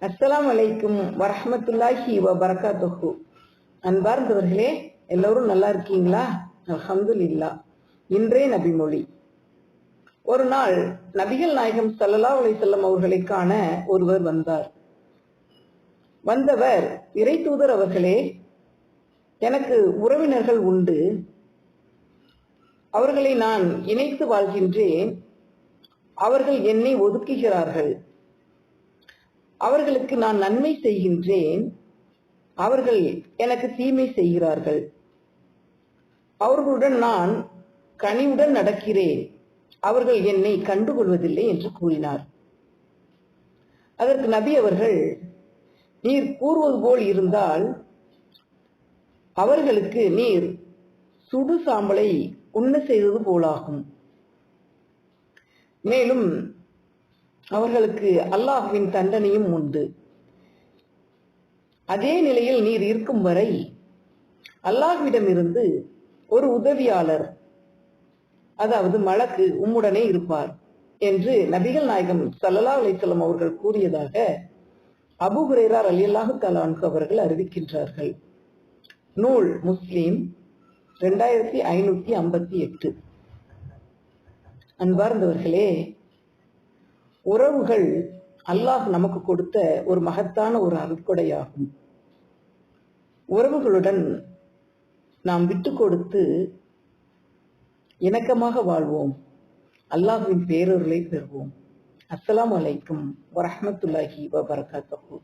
அஸ்ஸலாம் வலைக்கும் வரஹமத்துல்லாஹி வபரகாத்துஹு. அன்பார்ந்தவர்களே எல்லோரும் நல்லா இருக்கீங்களா? அல்ஹம்துலில்லா இன்றே நபிமொழி. ஒரு நாள் நபிகள் நாயகம் சல்லல்லா அலைஹிஸ்ஸலாம் அவர்களை காண ஒருவர் வந்தார். வந்தவர் இறை தூதர் அவர்களே எனக்கு உறவினர்கள் உண்டு. அவர்களை நான் இணைத்து வாழ்கின்றேன். அவர்கள் என்னை ஒதுக்குகிறார்கள். அவர்களுக்கு நான் நன்மை செய்கின்றேன். அவர்கள் எனக்கு தீமை செய்கிறார்கள். அவர்களுடன் நான் கனிவுடன் நடக்கிறேன். அவர்கள் என்னை கண்டுகொள்வதில்லை என்று கூறினார். அதற்கு நபி அவர்கள் நீர் கூறுவது போல் இருந்தால் அவர்களுக்கு நீர் சுடு சாம்பலை உண்ண செய்தது போலாகும். மேலும் அவர்களுக்கு அல்லாஹுவின் தண்டனையும் உண்டு. அதே நிலையில் நீர் இருக்கும் வரை அல்லாஹ்விடமிருந்து ஒரு உதவியாளர் அதாவது மலக்கு உம்முடனே இருப்பார் என்று நபிகள் நாயகம் சல்லல்லா அலிசல்லம் அவர்கள் கூறியதாக அபு ஹுரேரார் அலியல்லாஹு தலான்கு அவர்கள் அறிவிக்கின்றார்கள். நூல் முஸ்லீம் ரெண்டாயிரத்தி ஐநூத்தி ஐம்பத்தி எட்டு. அன்பார்ந்தவர்களே உறவுகள் அல்லாஹ் நமக்கு கொடுத்த ஒரு மகத்தான ஒரு அருட்கொடையாகும் உறவுகளுடன் நாம் விட்டு கொடுத்து இணக்கமாக வாழ்வோம். அல்லாஹுவின் பேரொருளை பெறுவோம். அஸ்லாம் அலைக்கும் வரமத்துல்லாஹி வபரகாத்துஹு.